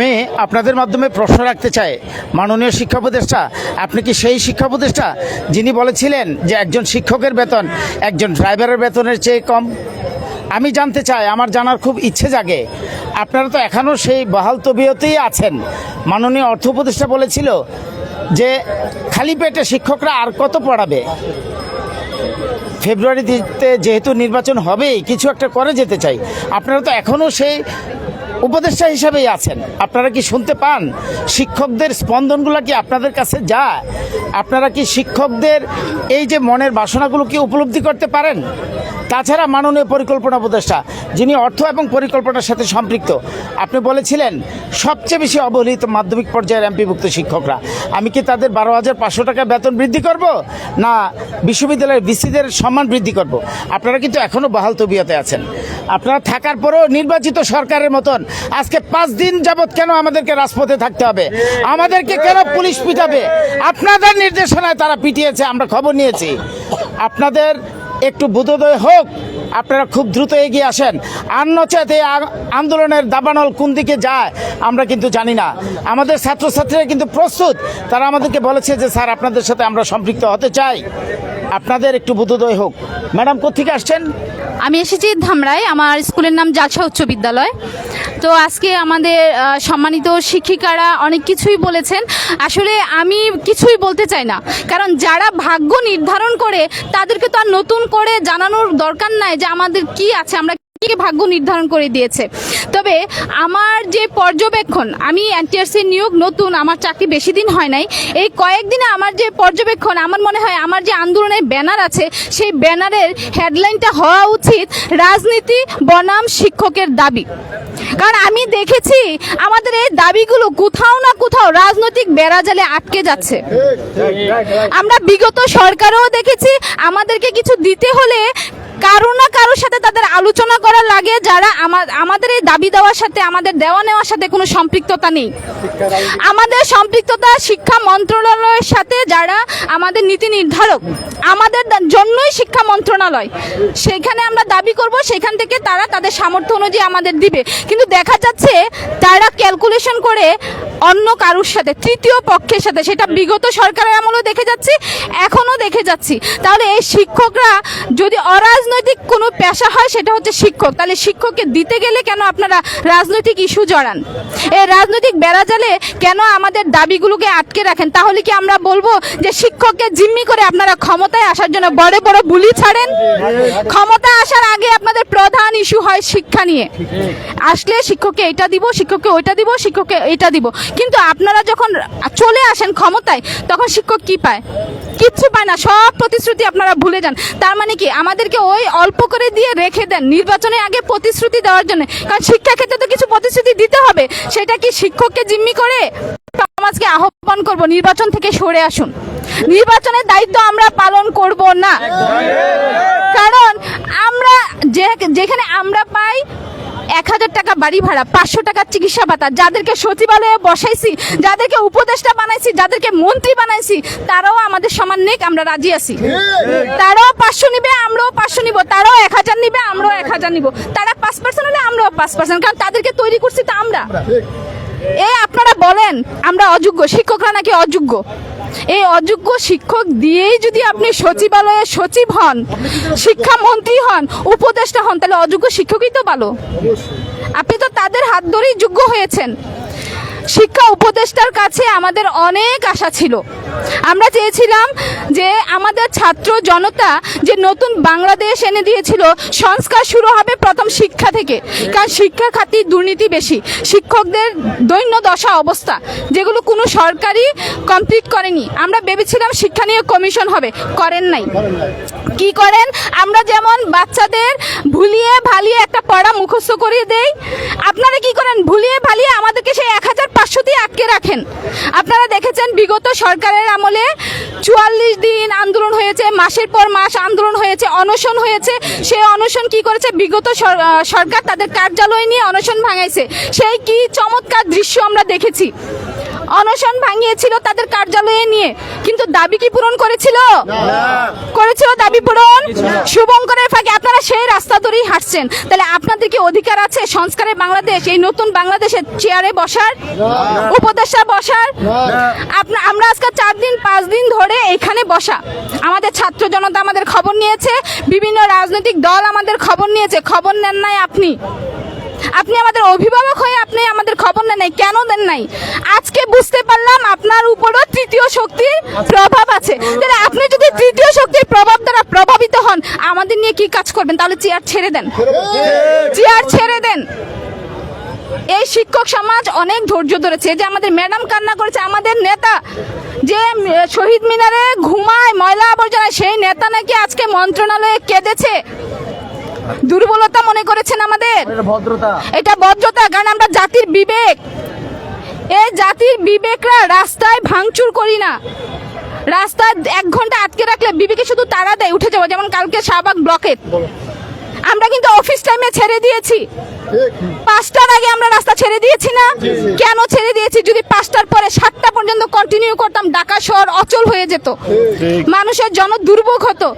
আমি আপনাদের মাধ্যমে প্রশ্ন রাখতে চাই মাননীয় শিক্ষা উপদেষ্টা, আপনি কি সেই শিক্ষা উপদেষ্টা যিনি বলেছিলেন যে একজন শিক্ষকের বেতন একজন ড্রাইভারের বেতনের চেয়ে কম? আমি জানতে চাই, আমার জানার খুব ইচ্ছে জাগে। আপনারা তো এখনও সেই বহাল তবিয়তেই আছেন। মাননীয় অর্থ উপদেষ্টা বলেছিল যে খালি পেটে শিক্ষকরা আর কত পড়াবে? ফেব্রুয়ারিতে যেহেতু নির্বাচন হবেই, কিছু একটা করে যেতে চাই। আপনারা তো এখনও সেই উপদেষ্টা হিসাবেই আছেন। আপনারা কি শুনতে পান? শিক্ষকদের স্পন্দনগুলো কি আপনাদের কাছে যায়? আপনারা কি শিক্ষকদের এই যে মনের বাসনাগুলো কি উপলব্ধি করতে পারেন? তাছাড়া মাননীয় পরিকল্পনা উপদেষ্টা, যিনি অর্থ এবং পরিকল্পনার সাথে সম্পৃক্ত, আপনি বলেছিলেন, সবচেয়ে বেশি অবহেলিত মাধ্যমিক পর্যায়ের এমপিভুক্ত শিক্ষকরা। আমি কি তাদের বারো হাজার পাঁচশো টাকা বেতন বৃদ্ধি করব? না, বিশ্ববিদ্যালয়ের বিসিদের সম্মান বৃদ্ধি করব? আপনারা কিন্তু এখনও বহাল তবিয়তে আছেন। আপনারা থাকার পরেও নির্বাচিত সরকারের মতন আজকে পাঁচ দিন যাবৎ কেন আমাদেরকে রাজপথে থাকতে হবে? আমাদেরকে কেন পুলিশ পিটাবে? আপনাদের নির্দেশনায় তারা পিটিয়েছে, আমরা খবর নিয়েছি। আপনাদের একটু বোধোদয় হোক, আপনারা খুব দ্রুত এগিয়ে আসেন। আর নচেত এই আন্দোলনের দাবানল কোন দিকে যায়, আমরা কিন্তু জানি না। আমাদের ছাত্রছাত্রীরা কিন্তু প্রস্তুত। তারা আমাদেরকে বলেছে যে, স্যার, আপনাদের সাথে আমরা সম্পৃক্ত হতে চাই। আপনাদের একটু বোধোদয় হোক। ম্যাডাম কোথেকে আসছেন? আমি এসেছি ধামরায় আমার স্কুলের নাম জালসা উচ্চ বিদ্যালয়। তো আজকে আমাদের সম্মানিত শিক্ষিকারা অনেক কিছুই বলেছেন। আসলে আমি কিছুই বলতে চাই না। কারণ যারা ভাগ্য নির্ধারণ করে, তাদেরকে তো আর নতুন করে জানানোর দরকার নাই যে আমাদের কি আছে। আমরা ভাগ্য নির্ধারণ করে দিয়েছে। তবে আমার যে পর্যবেক্ষণ, আমি এনটিআরসি নিয়োগ, নতুন, আমার চাকরি বেশি দিন হয় নাই, এই কয়েকদিনে আমার যে পর্যবেক্ষণ, আমার মনে হয় আমার যে আন্দোলনের ব্যানার আছে, সেই ব্যানারের হেডলাইনটা হওয়া উচিত রাজনীতি বনাম শিক্ষকের দাবি। কারণ আমি দেখেছি, আমাদের এই দাবিগুলো কোথাও না কোথাও রাজনৈতিক বেড়াজালে আটকে যাচ্ছে। আমরা বিগত সরকারও দেখেছি, আমাদেরকে কিছু দিতে হলে কারও না কারোর সাথে তাদের আলোচনা করা লাগে, যারা আমাদের এই দাবি দেওয়ার সাথে, আমাদের দেওয়া নেওয়ার সাথে কোনো সম্পৃক্ততা নেই। আমাদের সম্পৃক্ততা শিক্ষা মন্ত্রণালয়ের সাথে যারা আমাদের নীতি নির্ধারক, আমাদের জন্যই শিক্ষা মন্ত্রণালয়। সেখানে আমরা দাবি করব, সেখান থেকে তারা তাদের সামর্থ্য অনুযায়ী আমাদের দিবে। কিন্তু দেখা যাচ্ছে, তারা ক্যালকুলেশন করে অন্য কারুর সাথে, তৃতীয় পক্ষের সাথে, সেটা বিগত সরকারের আমলেও দেখে যাচ্ছি, এখনও দেখে যাচ্ছি। তাহলে এই শিক্ষকরা যদি অরাজনৈতিক কোনো পেশা হয়, সেটা হচ্ছে শিক্ষক। তাহলে শিক্ষককে দিতে গেলে কেন আপনারা রাজনৈতিক ইস্যু জড়ান? এই রাজনৈতিক বেড়াজালে কেন আমাদের দাবিগুলোকে আটকে রাখেন? তাহলে কি আমরা বলব যে শিক্ষককে জিম্মি করে আপনারা ক্ষমতায় আসার জন্য বড় বড় বুলি ছাড়েন? ক্ষমতা আসার আগে আপনাদের প্রধান ইস্যু হয় শিক্ষা নিয়ে। আসলে শিক্ষককে এটা দিব, শিক্ষককে ওইটা দিব, শিক্ষককে এটা দিব। কিন্তু আপনারা যখন চলে আসেন ক্ষমতায়, তখন শিক্ষক কি পায়? কিচ্ছু পায় না, সব প্রতিশ্রুতি আপনারা ভুলে যান। তার মানে কি, আমাদেরকে ওই অল্প করে দিয়ে রেখে দেন নির্বাচনের আগে প্রতিশ্রুতি দেওয়ার জন্য। কারণ শিক্ষা ক্ষেত্রে তো কিছু প্রতিশ্রুতি দিতে হবে। সেটা কি শিক্ষককে জিম্মি করে? সমাজকে আহ্বান করব, নির্বাচন থেকে সরে আসুন। নির্বাচনের দায়িত্ব আমরা পালন করব না। কারণ আমরা যেখানে আমরা পাই, এক হাজার বাড়ি ভাড়া, পাঁচশো টাকার চিকিৎসা ভাতা। যাদেরকে সচিবালয়ে বসাইছি, যাদেরকে উপদেষ্টা বানাইছি, যাদেরকে মন্ত্রী বানাইছি, তারাও আমাদের সমান নেক, আমরা রাজি আছি। তারাও পাঁচশো নিবে, আমরাও পাঁচশো নিব। তারাও এক হাজার নিবে, আমরাও এক হাজার নিব। তারা পাঁচ পার্সেন্ট হলে আমরাও পাঁচ পার্সেন্ট কারণ তাদেরকে তৈরি করছি তো আমরা। এ, আপনারা বলেন, আমরা অযোগ্য, শিক্ষকরা নাকি অযোগ্য? এই অযোগ্য শিক্ষক দিয়েই যদি আপনি সচিবালয়ের সচিব হন, শিক্ষামন্ত্রী হন, উপদেষ্টা হন, তাহলে অযোগ্য শিক্ষকই তো ভালো। আপনি তো তাদের হাত ধরেই যোগ্য হয়েছেন। শিক্ষা উপদেষ্টার কাছে আমাদের অনেক আশা ছিল। আমরা চেয়েছিলাম যে আমাদের ছাত্র জনতা যে নতুন বাংলাদেশ এনে দিয়েছিল, সংস্কার শুরু হবে প্রথম শিক্ষা থেকে। কারণ শিক্ষা খাতে দুর্নীতি বেশি। শিক্ষকদের দৈন্য দশা অবস্থা, যেগুলো কোনো সরকারি কমপ্লিট করেনি। আমরা ভেবেছিলাম শিক্ষা নিয়ে কমিশন হবে, করেন নাই। কি করেন? আমরা যেমন বাচ্চাদের ভুলিয়ে ভালিয়ে একটা পড়া মুখস্থ করিয়ে দেই, আপনারা কি করেন? ভুলিয়ে ভালিয়ে আমাদেরকে সেই এক হাজার পাঁচশো দিয়ে আটকে রাখেন। আপনারা দেখেছেন, বিগত সরকারের আমলে চুয়াল্লিশ দিন আন্দোলন হয়েছে, মাসের পর মাস আন্দোলন হয়েছে, অনশন হয়েছে। সে অনশন কি করেছে? বিগত সরকার তাদের কার্যালয় নিয়ে অনশন ভাঙাইছে। সেই কি চমৎকার দৃশ্য আমরা দেখেছি। অনশন ভাঙিয়েছিল তাদের কার্যালয়ে নিয়ে। কিন্তু দাবি কি পূরণ করেছিল? করেছিল দাবি পূরণ? শুভঙ্করের ফাঁকে। আপনারা সেই রাস্তা ধরেই হাঁটছেন। তাহলে আপনাদের কি অধিকার আছে সংস্কারের বাংলাদেশ? এই নতুন বাংলাদেশের চেয়ারে বসার? উপদেষ্টা বসার? আপনা- আমরা আজকে চার দিন, পাঁচ দিন ধরে এখানে বসা। আমাদের ছাত্র জনতা আমাদের খবর নিয়েছে। বিভিন্ন রাজনৈতিক দল আমাদের খবর নিয়েছে। খবর নেন নাই আপনি। আপনি আমাদের অভিভাবক হয়ে আপনি আমাদের খবর নেন নাই। কেন দেন নাই? আজকে বুঝতে পারলাম আপনার উপরও তৃতীয় শক্তির প্রভাব আছে। তাহলে আপনি যদি তৃতীয় শক্তির প্রভাব দ্বারা প্রভাবিত হন, আমাদের নিয়ে কি কাজ করবেন? তাহলে চেয়ার ছেড়ে দেন। চেয়ার ছেড়ে দেন। এই শিক্ষক সমাজ অনেক ধৈর্য ধরেছে। যে আমাদের ম্যাডাম কান্না করেছে, আমাদের নেতা যে শহীদ মিনারে ঘুমায় ময়লা আবর্জনা সেই নেতা নাকি আজকে মন্ত্রণালয়ে কেঁদেছে। দুর্বলতা মনে করেছেন আমাদের? ভদ্রতা। এটা ভদ্রতা কারণ আমরা জাতির বিবেক। এই জাতির বিবেকরা রাস্তায় ভাঙচুর করি না। রাস্তায় এক ঘণ্টা আটকে রাখলে বিবেকে শুধু তারা দেয় উঠে যাব যেমন কালকে শাহবাগ ব্লকেট আমরা কিন্তু অফিস টাইমে ছেড়ে দিয়েছি। পাঁচটার আগে আমরা রাস্তা ছেড়ে দিয়েছি না? কেন ছেড়ে দিয়েছি? যদি পাঁচটার পরে সাতটা পর্যন্ত কন্টিনিউ করতাম ঢাকা শহর অচল হয়ে যেত। মানুষের জন দুর্ভোগ হতো।